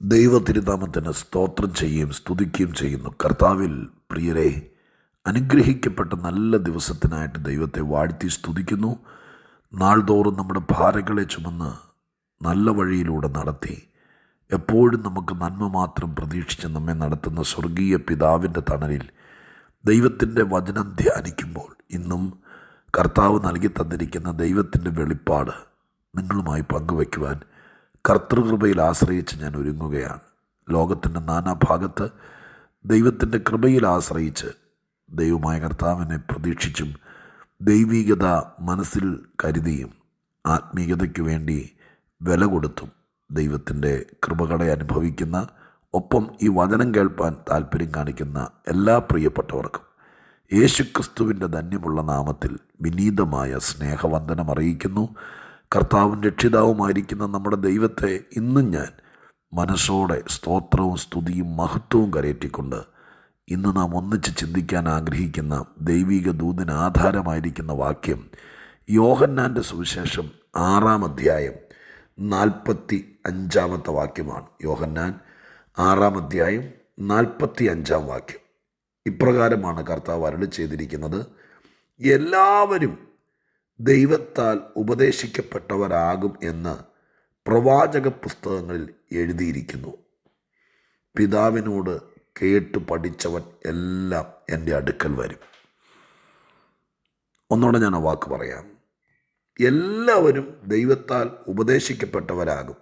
ദൈവ തിരുനാമത്തിന് സ്തോത്രം ചെയ്യുകയും സ്തുതിക്കുകയും ചെയ്യുന്നു. കർത്താവിൽ പ്രിയരെ അനുഗ്രഹിക്കപ്പെട്ട നല്ല ദിവസത്തിനായിട്ട് ദൈവത്തെ വാഴ്ത്തി സ്തുതിക്കുന്നു. നാൾതോറും നമ്മുടെ ഭാരങ്ങളെ ചുമന്ന് നല്ല വഴിയിലൂടെ നടത്തി. എപ്പോഴും നമുക്ക് നന്മ മാത്രം പ്രതീക്ഷിച്ച് നമ്മെ നടത്തുന്ന സ്വർഗീയ പിതാവിന്റെ തണലിൽ ദൈവത്തിന്റെ വചനം ധ്യാനിക്കുമ്പോൾ ഇന്നും കർത്താവ് നൽകി തന്നിരിക്കുന്ന ദൈവത്തിന്റെ വെളിപ്പാട് നിങ്ങളുമായി പങ്കുവയ്ക്കുവാൻ കർത്തൃകൃപയിൽ ആശ്രയിച്ച് ഞാൻ ഒരുങ്ങുകയാണ്. ലോകത്തിന്റെ നാനാഭാഗത്ത് ദൈവത്തിന്റെ കൃപയിൽ ആശ്രയിച്ച് ദൈവമായ കർത്താവിനെ പ്രതീക്ഷിച്ചും ദൈവീകത മനസ്സിൽ കരുതിയും ആത്മീയതയ്ക്ക് വേണ്ടി വില കൊടുത്തും ദൈവത്തിന്റെ കൃപകളെ അനുഭവിക്കുന്ന ഒപ്പം ഈ വചനം കേൾപ്പാൻ താല്പര്യം കാണിക്കുന്ന എല്ലാ പ്രിയപ്പെട്ടവർക്കും യേശുക്രിസ്തുവിന്റെ ധന്യമുള്ള നാമത്തിൽ വിനീതമായ സ്നേഹവന്ദനം അറിയിക്കുന്നു. കർത്താവും രക്ഷിതാവുമായിരിക്കുന്ന നമ്മുടെ ദൈവത്തെ ഇന്നും ഞാൻ മനസ്സോടെ സ്തോത്രവും സ്തുതിയും മഹത്വവും കരയറ്റിക്കൊണ്ട് ഇന്ന് നാം ഒന്നിച്ച് ചിന്തിക്കാൻ ആഗ്രഹിക്കുന്ന ദൈവിക ദൂതിന് ആധാരമായിരിക്കുന്ന വാക്യം യോഹന്നാന്റെ സുവിശേഷം ആറാം അധ്യായം നാൽപ്പത്തി അഞ്ചാമത്തെ വാക്യമാണ്. യോഹന്നാൻ ആറാം അധ്യായം നാൽപ്പത്തി അഞ്ചാം വാക്യം. ഇപ്രകാരമാണ് കർത്താവ് അരുളി ചെയ്തിരിക്കുന്നത് എല്ലാവരും ദൈവത്താൽ ഉപദേശിക്കപ്പെട്ടവരാകും എന്ന് പ്രവാചക പുസ്തകങ്ങളിൽ എഴുതിയിരിക്കുന്നു. പിതാവിനോട് കേട്ട് പഠിച്ചവൻ എല്ലാം എന്റെ അടുക്കൽ വരും. ഒന്നുകൂടെ ഞാൻ ആ വാക്ക് പറയാം. എല്ലാവരും ദൈവത്താൽ ഉപദേശിക്കപ്പെട്ടവരാകും.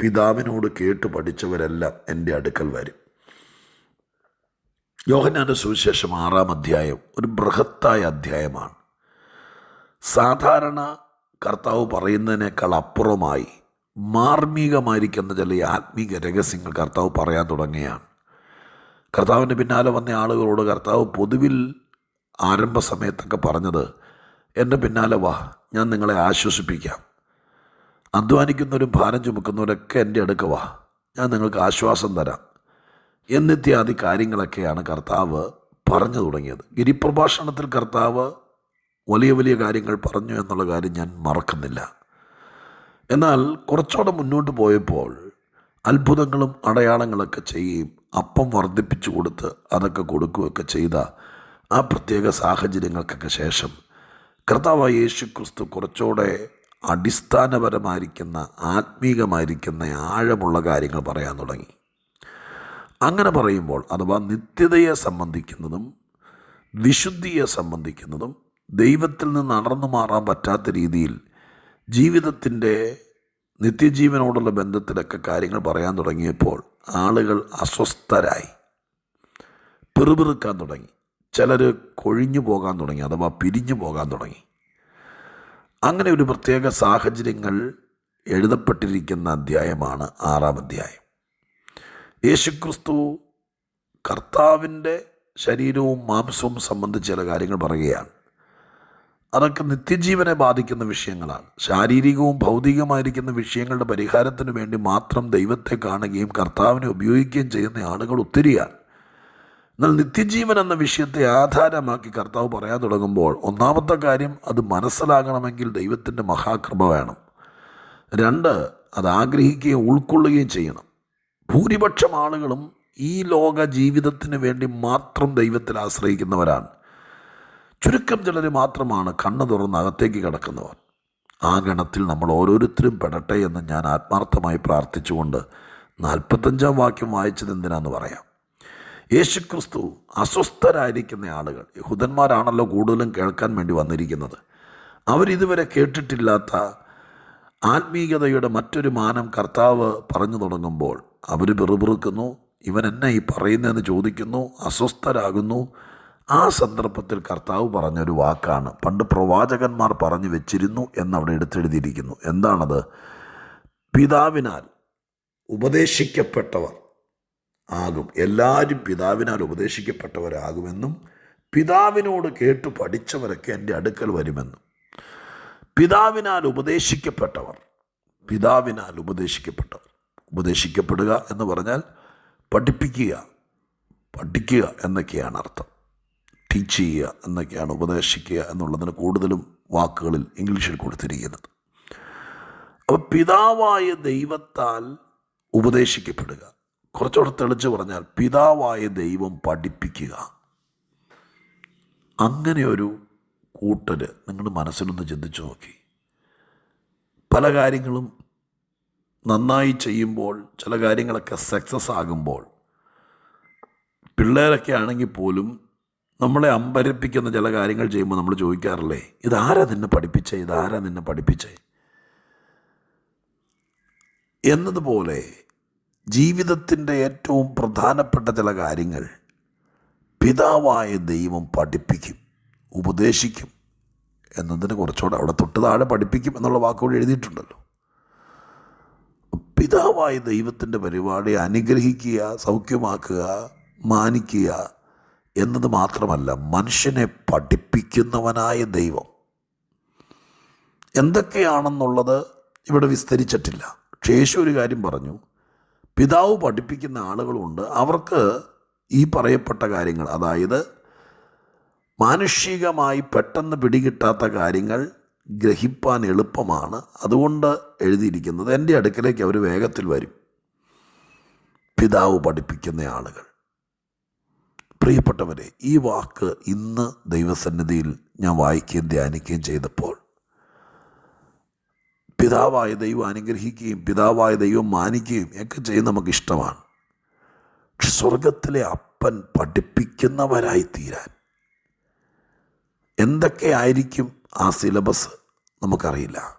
പിതാവിനോട് കേട്ട് പഠിച്ചവരെല്ലാം എന്റെ അടുക്കൽ വരും. യോഹനാന്റെ സുവിശേഷം ആറാം അധ്യായം ഒരു ബൃഹത്തായ അധ്യായമാണ്. സാധാരണ കർത്താവ് പറയുന്നതിനേക്കാൾ അപ്പുറമായി മാർമികമായിരിക്കുന്ന ചില ആത്മീക രഹസ്യങ്ങൾ കർത്താവ് പറയാൻ തുടങ്ങിയാണ് കർത്താവിന്റെ പിന്നാലെ വന്ന ആളുകളോട് കർത്താവ് പൊതുവിൽ ആരംഭ സമയത്തൊക്കെ പറഞ്ഞത് എന്റെ പിന്നാലെ വാ ഞാൻ നിങ്ങളെ ആശ്വസിപ്പിക്കാം. അധ്വാനിക്കുന്നവരും ഭാരം ചുമക്കുന്നവരൊക്കെ എന്റെ അടുക്ക വാ ഞാൻ നിങ്ങൾക്ക് ആശ്വാസം തരാം. എന്നിത്യാദി കാര്യങ്ങളൊക്കെയാണ് കർത്താവ് പറഞ്ഞു തുടങ്ങിയത്. ഗിരിപ്രഭാഷണത്തിൽ കർത്താവ് വലിയ വലിയ കാര്യങ്ങൾ പറഞ്ഞു എന്നുള്ള കാര്യം ഞാൻ മറക്കുന്നില്ല. എന്നാൽ കുറച്ചുകൂടെ മുന്നോട്ട് പോയപ്പോൾ അത്ഭുതങ്ങളും അടയാളങ്ങളൊക്കെ ചെയ്യുകയും അപ്പം വർദ്ധിപ്പിച്ചു കൊടുത്ത് അതൊക്കെ കൊടുക്കുകയൊക്കെ ചെയ്ത ആ പ്രത്യേക സാഹചര്യങ്ങൾക്കൊക്കെ ശേഷം കർത്താവ് യേശു ക്രിസ്തു കുറച്ചുകൂടെ അടിസ്ഥാനപരമായിരിക്കുന്ന ആത്മീകമായിരിക്കുന്ന ആഴമുള്ള കാര്യങ്ങൾ പറയാൻ തുടങ്ങി. അങ്ങനെ പറയുമ്പോൾ അഥവാ നിത്യതയെ സംബന്ധിക്കുന്നതും വിശുദ്ധിയെ സംബന്ധിക്കുന്നതും ദൈവത്തിൽ നിന്ന് അടർന്നു മാറാൻ പറ്റാത്ത രീതിയിൽ ജീവിതത്തിന്റെ നിത്യജീവനോടുള്ള ബന്ധത്തിലൊക്കെ കാര്യങ്ങൾ പറയാൻ തുടങ്ങിയപ്പോൾ ആളുകൾ അസ്വസ്ഥരായി. പിറുപിറുക്കാൻ തുടങ്ങി. ചിലർ കൊഴിഞ്ഞു പോകാൻ തുടങ്ങി അഥവാ പിരിഞ്ഞു പോകാൻ തുടങ്ങി. അങ്ങനെ ഒരു പ്രത്യേക സാഹചര്യങ്ങൾ എഴുതപ്പെട്ടിരിക്കുന്ന അധ്യായമാണ് ആറാം അധ്യായം. യേശുക്രിസ്തു കർത്താവിന്റെ ശരീരവും മാംസവും സംബന്ധിച്ച് ചില കാര്യങ്ങൾ പറയുകയാണ്. അതൊക്കെ നിത്യജീവനെ ബാധിക്കുന്ന വിഷയങ്ങളാണ്. ശാരീരികവും ഭൗതികമായിരിക്കുന്ന വിഷയങ്ങളുടെ പരിഹാരത്തിന് വേണ്ടി മാത്രം ദൈവത്തെ കാണുകയും കർത്താവിനെ ഉപയോഗിക്കുകയും ചെയ്യുന്ന ആളുകൾ ഒത്തിരിയാണ്. എന്നാൽ നിത്യജീവൻ എന്ന വിഷയത്തെ ആധാരമാക്കി കർത്താവ് പറയാൻ തുടങ്ങുമ്പോൾ ഒന്നാമത്തെ കാര്യം അത് മനസ്സിലാകണമെങ്കിൽ ദൈവത്തിന്റെ മഹാകൃപ വേണം. രണ്ട് അത് ആഗ്രഹിക്കുകയും ഉൾക്കൊള്ളുകയും ചെയ്യണം. ഭൂരിപക്ഷം ആളുകളും ഈ ലോക ജീവിതത്തിന് വേണ്ടി മാത്രം ദൈവത്തിൽ ആശ്രയിക്കുന്നവരാണ്. ചുരുക്കം ചിലർ മാത്രമാണ് കണ്ണു തുറന്ന് അകത്തേക്ക് കിടക്കുന്നവർ. ആ ഗണത്തിൽ നമ്മൾ ഓരോരുത്തരും പെടട്ടെ എന്ന് ഞാൻ ആത്മാർത്ഥമായി പ്രാർത്ഥിച്ചുകൊണ്ട് നാൽപ്പത്തഞ്ചാം വാക്യം വായിച്ചത് എന്തിനാന്ന് പറയാം. യേശുക്രിസ്തു അസ്വസ്ഥരായിരിക്കുന്ന ആളുകൾ യഹൂദന്മാരാണല്ലോ കൂടുതലും കേൾക്കാൻ വേണ്ടി വന്നിരിക്കുന്നത്. അവരിതുവരെ കേട്ടിട്ടില്ലാത്ത ആത്മീയതയുടെ മറ്റൊരു മാനം കർത്താവ് പറഞ്ഞു തുടങ്ങുമ്പോൾ അവർ പിറുപിറുക്കുന്നു ഇവൻ എന്നെ ഈ പറയുന്നതെന്ന് ചോദിക്കുന്നു അസ്വസ്ഥരാകുന്നു ആ സന്ദർഭത്തിൽ കർത്താവ് പറഞ്ഞൊരു വാക്കാണ്. പണ്ട് പ്രവാചകന്മാർ പറഞ്ഞു വെച്ചിരുന്നു എന്നവിടെ എടുത്തെഴുതിയിരിക്കുന്നു. എന്താണത്? പിതാവിനാൽ ഉപദേശിക്കപ്പെട്ടവർ ആകും. എല്ലാവരും പിതാവിനാൽ ഉപദേശിക്കപ്പെട്ടവരാകുമെന്നും പിതാവിനോട് കേട്ടു പഠിച്ചവരൊക്കെ എന്റെ അടുക്കൽ വരുമെന്നും. പിതാവിനാൽ ഉപദേശിക്കപ്പെട്ടവർ പിതാവിനാൽ ഉപദേശിക്കപ്പെട്ടവർ. ഉപദേശിക്കപ്പെടുക എന്ന് പറഞ്ഞാൽ പഠിപ്പിക്കുക പഠിക്കുക എന്നൊക്കെയാണ് അർത്ഥം. ടീച്ച് ചെയ്യുക എന്നൊക്കെയാണ് ഉപദേശിക്കുക എന്നുള്ളതിന് കൂടുതലും വാക്കുകളിൽ ഇംഗ്ലീഷിൽ കൊടുത്തിരിക്കുന്നത്. അപ്പോൾ പിതാവായ ദൈവത്താൽ ഉപദേശിക്കപ്പെടുക. കുറച്ചുകൂടെ തെളിച്ച് പറഞ്ഞാൽ പിതാവായ ദൈവം പഠിപ്പിക്കുക. അങ്ങനെ ഒരു കൂട്ടര് നിങ്ങളുടെ മനസ്സിലൊന്ന് ചിന്തിച്ചു നോക്കി. പല കാര്യങ്ങളും നന്നായി ചെയ്യുമ്പോൾ ചില കാര്യങ്ങളൊക്കെ സക്സസ് ആകുമ്പോൾ പിള്ളേരൊക്കെ ആണെങ്കിൽ പോലും നമ്മളെ അമ്പരപ്പിക്കുന്ന ചില കാര്യങ്ങൾ ചെയ്യുമ്പോൾ നമ്മൾ ചോദിക്കാറില്ലേ ഇതാരാ നിന്നെ പഠിപ്പിച്ചേ? ഇതാരാ നിന്നെ പഠിപ്പിച്ചേ? എന്നതുപോലെ ജീവിതത്തിന്റെ ഏറ്റവും പ്രധാനപ്പെട്ട ചില കാര്യങ്ങൾ പിതാവായ ദൈവം പഠിപ്പിക്കും ഉപദേശിക്കും എന്നതിന് കുറച്ചുകൂടെ അവിടെ തൊട്ട് താഴെ പഠിപ്പിക്കും എന്നുള്ള വാക്കുകൂടി എഴുതിയിട്ടുണ്ടല്ലോ. പിതാവായ ദൈവത്തിന്റെ പരിപാടി അനുഗ്രഹിക്കുക സൗഖ്യമാക്കുക മാനിക്കുക എന്നത് മാത്രമല്ല മനുഷ്യനെ പഠിപ്പിക്കുന്നവനായ ദൈവം. എന്തൊക്കെയാണെന്നുള്ളത് ഇവിടെ വിസ്തരിച്ചിട്ടില്ല. പക്ഷേ ഒരു കാര്യം പറഞ്ഞു. പിതാവ് പഠിപ്പിക്കുന്ന ആളുകളുണ്ട്. അവർക്ക് ഈ പറയപ്പെട്ട കാര്യങ്ങൾ അതായത് മാനുഷികമായി പെട്ടെന്ന് പിടികിട്ടാത്ത കാര്യങ്ങൾ ഗ്രഹിപ്പാൻ എളുപ്പമാണ്. അതുകൊണ്ട് എഴുതിയിരിക്കുന്നത് എന്റെ അടുക്കലേക്ക് അവർ വേഗത്തിൽ വരും. പിതാവ് പഠിപ്പിക്കുന്ന ആളുകൾ. പ്രിയപ്പെട്ടവരെ ഈ വാക്ക് ഇന്ന് ദൈവസന്നിധിയിൽ ഞാൻ വായിക്കുകയും ധ്യാനിക്കുകയും ചെയ്തപ്പോൾ പിതാവായ ദൈവം അനുഗ്രഹിക്കുകയും പിതാവായ ദൈവം മാനിക്കുകയും ഒക്കെ ചെയ്യുന്ന നമുക്ക് ഇഷ്ടമാണ്. സ്വർഗത്തിലെ അപ്പൻ പഠിപ്പിക്കുന്നവരായി തീരാൻ എന്തൊക്കെയായിരിക്കും ആ സിലബസ്? നമുക്കറിയില്ല.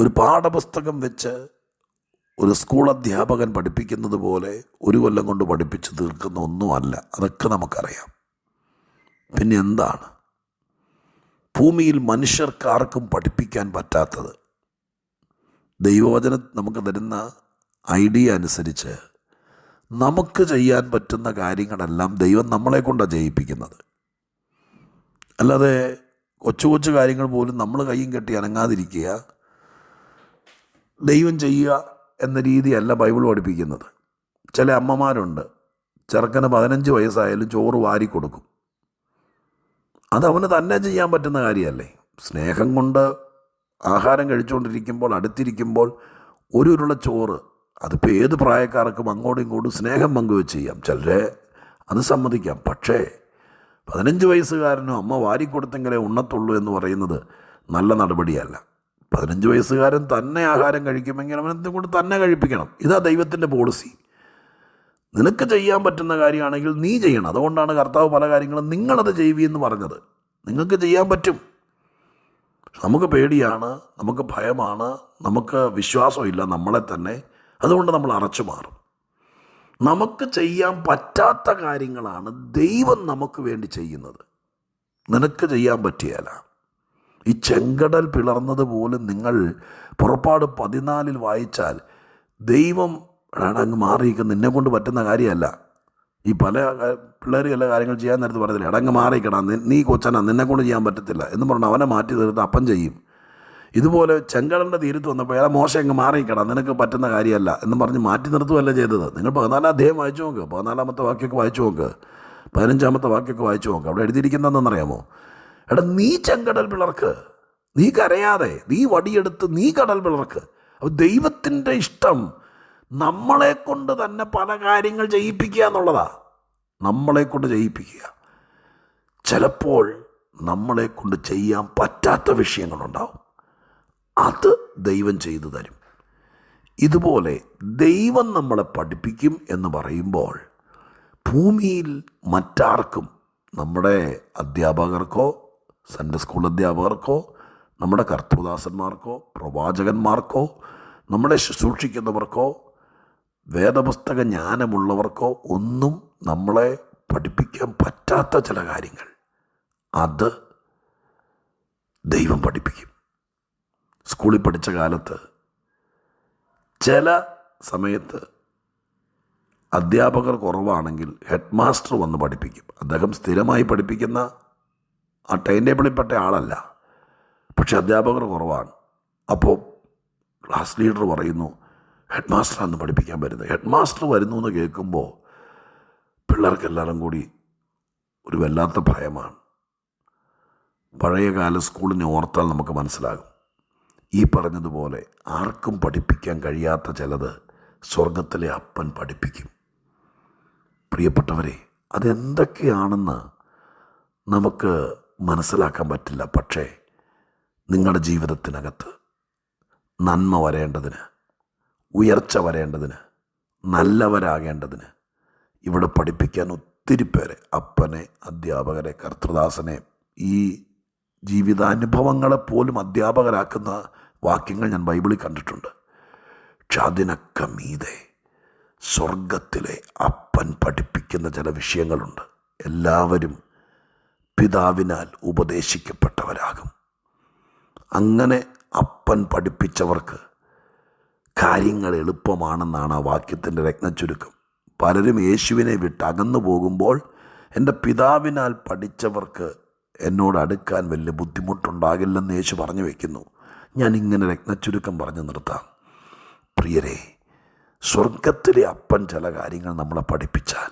ഒരു പാഠപുസ്തകം വെച്ച് ഒരു സ്കൂൾ അധ്യാപകൻ പഠിപ്പിക്കുന്നത് പോലെ ഒരു കൊല്ലം കൊണ്ട് പഠിപ്പിച്ച് തീർക്കുന്ന ഒന്നുമല്ല. അതൊക്കെ നമുക്കറിയാം. പിന്നെ എന്താണ്? ഭൂമിയിൽ മനുഷ്യർക്കാർക്കും പഠിപ്പിക്കാൻ പറ്റാത്തത്. ദൈവവചനം നമുക്ക് തരുന്ന ഐഡിയ അനുസരിച്ച് നമുക്ക് ചെയ്യാൻ പറ്റുന്ന കാര്യങ്ങളെല്ലാം ദൈവം നമ്മളെ കൊണ്ടാണ് ചെയ്യിപ്പിക്കുന്നത്. അല്ലാതെ കൊച്ചു കൊച്ചു കാര്യങ്ങൾ പോലും നമ്മൾ കയ്യും കെട്ടി അനങ്ങാതിരിക്കുക. ദൈവം ചെയ്യുക എന്ന രീതിയല്ല ബൈബിൾ പഠിപ്പിക്കുന്നത്. ചില അമ്മമാരുണ്ട്. ചെറുക്കന് പതിനഞ്ച് വയസ്സായാലും ചോറ് വാരി കൊടുക്കും. അത് അവന് തന്നെ ചെയ്യാൻ പറ്റുന്ന കാര്യമല്ലേ? സ്നേഹം കൊണ്ട് ആഹാരം കഴിച്ചുകൊണ്ടിരിക്കുമ്പോൾ അടുത്തിരിക്കുമ്പോൾ ഒരു ഉരുള ചോറ് അതിപ്പോൾ ഏത് പ്രായക്കാർക്കും അങ്ങോട്ടും ഇങ്ങോട്ടും സ്നേഹം പങ്കുവെച്ച് ചെയ്യാം. ചിലരെ അത് സമ്മതിക്കാം. പക്ഷേ പതിനഞ്ച് വയസ്സുകാരനും അമ്മ വാരിക്കൊടുത്തെങ്കിലേ ഉണ്ണത്തുള്ളൂ എന്ന് പറയുന്നത് നല്ല നടപടിയല്ല. പതിനഞ്ച് വയസ്സുകാരൻ തന്നെ ആഹാരം കഴിക്കുമെങ്കിൽ അവൻ എന്തും കൊണ്ട് തന്നെ കഴിപ്പിക്കണം. ഇതാ ദൈവത്തിന്റെ പോളിസി നിനക്ക് ചെയ്യാൻ പറ്റുന്ന കാര്യമാണെങ്കിൽ നീ ചെയ്യണം. അതുകൊണ്ടാണ് കർത്താവ് പല കാര്യങ്ങളും നിങ്ങളത് ചെയ്യുവെന്ന് പറഞ്ഞത്. നിങ്ങൾക്ക് ചെയ്യാൻ പറ്റും. നമുക്ക് പേടിയാണ് നമുക്ക് ഭയമാണ് നമുക്ക് വിശ്വാസമില്ല നമ്മളെ തന്നെ. അതുകൊണ്ട് നമ്മൾ അറച്ചു മാറും. നമുക്ക് ചെയ്യാൻ പറ്റാത്ത കാര്യങ്ങളാണ് ദൈവം നമുക്ക് വേണ്ടി ചെയ്യുന്നത്. നിനക്ക് ചെയ്യാൻ പറ്റിയല്ല ഈ ചെങ്കടൽ പിളർന്നത് പോലും നിങ്ങൾ പുറപ്പാട് പതിനാലിൽ വായിച്ചാൽ ദൈവം അങ്ങ് മാറിയിരിക്കുന്നത്. നിന്നെ കൊണ്ട് പറ്റുന്ന കാര്യമല്ല. ഈ പല പിള്ളേർ ചില കാര്യങ്ങൾ ചെയ്യാൻ നേരത്ത് പറഞ്ഞില്ല എടങ്ങ് മാറിക്കണം നീ കൊച്ചനാ നിന്നെ കൊണ്ട് ചെയ്യാൻ പറ്റത്തില്ല എന്ന് പറഞ്ഞു അവനെ മാറ്റി തീർത്ത് അപ്പം ചെയ്യും. ഇതുപോലെ ചെങ്കടലിന്റെ തീരത്ത് വന്നപ്പോൾ ഏതാ മോശം അങ്ങ് മാറിക്കണം നിനക്ക് പറ്റുന്ന കാര്യമല്ല എന്ന് പറഞ്ഞ് മാറ്റി നിർത്തുകയല്ല ചെയ്തത്. നിങ്ങൾ പതിനാലാം അധ്യായം വായിച്ചു നോക്ക്. പതിനാലാമത്തെ വാക്യമൊക്കെ വായിച്ചു നോക്ക്. പതിനഞ്ചാമത്തെ വാക്യമൊക്കെ വായിച്ചു നോക്ക്. അവിടെ എഴുതിയിരിക്കുന്നതെന്നറിയാമോ എടാ നീ ചെങ്കടൽ പിളർക്ക്. നീ കരയാതെ നീ വടിയെടുത്ത് നീ കടൽ പിളർക്ക്. അപ്പോൾ ദൈവത്തിന്റെ ഇഷ്ടം. നമ്മളെ കൊണ്ട് തന്നെ പല കാര്യങ്ങൾ ചെയ്യിപ്പിക്കുക എന്നുള്ളതാ. നമ്മളെ കൊണ്ട് ചെയ്യിപ്പിക്കുക. ചിലപ്പോൾ നമ്മളെ കൊണ്ട് ചെയ്യാൻ പറ്റാത്ത വിഷയങ്ങളുണ്ടാവും. അത് ദൈവം ചെയ്തു തരും. ഇതുപോലെ ദൈവം നമ്മളെ പഠിപ്പിക്കും എന്ന് പറയുമ്പോൾ ഭൂമിയിൽ മറ്റാർക്കും നമ്മുടെ അധ്യാപകർക്കോ സൺഡേ സ്കൂൾ അധ്യാപകർക്കോ നമ്മുടെ കർത്തൃദാസന്മാർക്കോ പ്രവാചകന്മാർക്കോ നമ്മളെ ശുശ്രൂഷിക്കുന്നവർക്കോ വേദപുസ്തക ജ്ഞാനമുള്ളവർക്കോ ഒന്നും നമ്മളെ പഠിപ്പിക്കാൻ പറ്റാത്ത ചില കാര്യങ്ങൾ. അത് ദൈവം പഠിപ്പിക്കും. സ്കൂളിൽ പഠിച്ച കാലത്ത് ചില സമയത്ത് അധ്യാപകർ കുറവാണെങ്കിൽ ഹെഡ് മാസ്റ്റർ വന്ന് പഠിപ്പിക്കും. അദ്ദേഹം സ്ഥിരമായി പഠിപ്പിക്കുന്ന ആ ടൈം ടേബിളിൽപ്പെട്ട ആളല്ല. പക്ഷെ അധ്യാപകർ കുറവാണ്. അപ്പോൾ ക്ലാസ് ലീഡർ പറയുന്നു ഹെഡ് മാസ്റ്ററാണ് പഠിപ്പിക്കാൻ വരുന്നത് ഹെഡ് മാസ്റ്റർ വരുന്നു എന്ന് കേൾക്കുമ്പോൾ പിള്ളേർക്കെല്ലാവരും കൂടി ഒരു വല്ലാത്ത ഭയമാണ്. പഴയകാല സ്കൂളിനെ ഓർത്താൽ നമുക്ക് മനസ്സിലാകും. ഈ പറഞ്ഞതുപോലെ ആർക്കും പഠിപ്പിക്കാൻ കഴിയാത്ത ചിലത് സ്വർഗത്തിലെ അപ്പൻ പഠിപ്പിക്കും. പ്രിയപ്പെട്ടവരെ അതെന്തൊക്കെയാണെന്ന് നമുക്ക് മനസ്സിലാക്കാൻ പറ്റില്ല. പക്ഷേ നിങ്ങളുടെ ജീവിതത്തിനകത്ത് നന്മ വരേണ്ടതിന് ഉയർച്ച വരേണ്ടതിന് നല്ലവരാകേണ്ടതിന് ഇവിടെ പഠിപ്പിക്കാൻ ഒത്തിരി പേരെ അപ്പനെ അധ്യാപകരെ കർത്തൃദാസനെ ഈ ജീവിതാനുഭവങ്ങളെ പോലും അധ്യാപകരാക്കുന്ന വാക്യങ്ങൾ ഞാൻ ബൈബിളിൽ കണ്ടിട്ടുണ്ട്. പക്ഷെ മീതെ സ്വർഗത്തിലെ അപ്പൻ പഠിപ്പിക്കുന്ന ചില വിഷയങ്ങളുണ്ട്. എല്ലാവരും പിതാവിനാൽ ഉപദേശിക്കപ്പെട്ടവരാകും. അങ്ങനെ അപ്പൻ പഠിപ്പിച്ചവർക്ക് കാര്യങ്ങൾ എളുപ്പമാണെന്നാണ് ആ വാക്യത്തിന്റെ രത്നച്ചുരുക്കം. പലരും യേശുവിനെ വിട്ട് അകന്നു പോകുമ്പോൾ എന്റെ പിതാവിനാൽ പഠിച്ചവർക്ക് എന്നോട് അടുക്കാൻ വലിയ ബുദ്ധിമുട്ടുണ്ടാകില്ലെന്ന് യേശു പറഞ്ഞു വയ്ക്കുന്നു ഞാൻ ഇങ്ങനെ രത്നച്ചുരുക്കം പറഞ്ഞു നിർത്താം. പ്രിയരെ സ്വർഗത്തിലെ അപ്പൻ ചില കാര്യങ്ങൾ നമ്മളെ പഠിപ്പിച്ചാൽ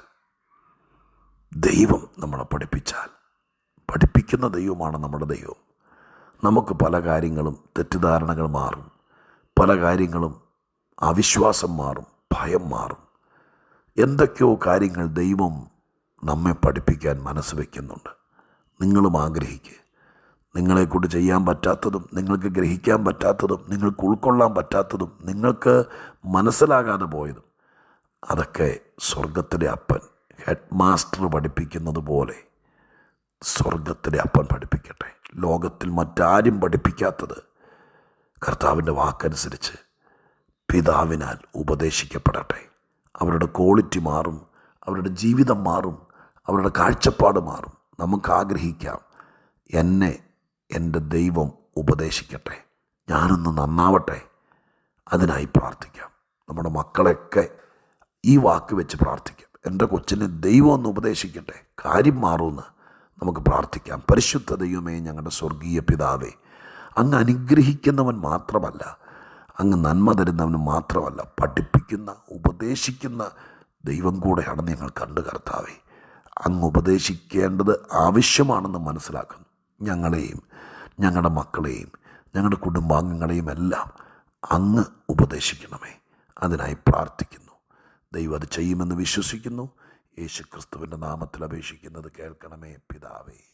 ദൈവം നമ്മളെ പഠിപ്പിച്ചാൽ പഠിപ്പിക്കുന്ന ദൈവമാണ് നമ്മുടെ ദൈവം. നമുക്ക് പല കാര്യങ്ങളും തെറ്റിദ്ധാരണകൾ മാറും. പല കാര്യങ്ങളും അവിശ്വാസം മാറും ഭയം മാറും. എന്തൊക്കെയോ കാര്യങ്ങൾ ദൈവം നമ്മെ പഠിപ്പിക്കാൻ മനസ്സ് വയ്ക്കുന്നുണ്ട് നിങ്ങളും ആഗ്രഹിക്കുക നിങ്ങളെക്കൊണ്ട് ചെയ്യാൻ പറ്റാത്തതും നിങ്ങൾക്ക് ഗ്രഹിക്കാൻ പറ്റാത്തതും നിങ്ങൾക്ക് ഉൾക്കൊള്ളാൻ പറ്റാത്തതും നിങ്ങൾക്ക് മനസ്സിലാകാതെ പോയതും. അതൊക്കെ സ്വർഗത്തിലെ അപ്പൻ ഹെഡ് മാസ്റ്റർ പഠിപ്പിക്കുന്നത് പോലെ സ്വർഗത്തിലെ അപ്പൻ പഠിപ്പിക്കട്ടെ. ലോകത്തിൽ മറ്റാരും പഠിപ്പിക്കാത്തത് കർത്താവിന്റെ വാക്കനുസരിച്ച് പിതാവിനാൽ ഉപദേശിക്കപ്പെടട്ടെ. അവരുടെ ക്വാളിറ്റി മാറും അവരുടെ ജീവിതം മാറും അവരുടെ കാഴ്ചപ്പാട് മാറും. നമുക്ക് ആഗ്രഹിക്കാം എന്നെ എന്റെ ദൈവം ഉപദേശിക്കട്ടെ. ഞാനൊന്ന് നന്നാവട്ടെ. അതിനായി പ്രാർത്ഥിക്കാം. നമ്മുടെ മക്കളെയൊക്കെ ഈ വാക്ക് വെച്ച് പ്രാർത്ഥിക്കാം. എന്റെ കൊച്ചിനെ ദൈവം ഒന്ന് ഉപദേശിക്കട്ടെ. കാര്യം മാറുമെന്ന് നമുക്ക് പ്രാർത്ഥിക്കാം. പരിശുദ്ധ ദൈവമേ ഞങ്ങളുടെ സ്വർഗീയ പിതാവേ അങ്ങ് അനുഗ്രഹിക്കുന്നവൻ മാത്രമല്ല അങ്ങ് നന്മ തരുന്നവൻ മാത്രമല്ല പഠിപ്പിക്കുന്ന ഉപദേശിക്കുന്ന ദൈവം കൂടെയാണ് ഞങ്ങൾ കണ്ടു കർത്താവേ. അങ്ങ് ഉപദേശിക്കേണ്ടത് ആവശ്യമാണെന്ന് മനസ്സിലാക്കുന്നു. ഞങ്ങളെയും ഞങ്ങളുടെ മക്കളെയും ഞങ്ങളുടെ കുടുംബാംഗങ്ങളെയും എല്ലാം അങ്ങ് ഉപദേശിക്കണമേ. അതിനായി പ്രാർത്ഥിക്കുന്നു. ദൈവം അത് ചെയ്യുമെന്ന് വിശ്വസിക്കുന്നു. യേശു ക്രിസ്തുവിന്റെ നാമത്തിൽ അപേക്ഷിക്കുന്നത് കേൾക്കണമേ പിതാവേ.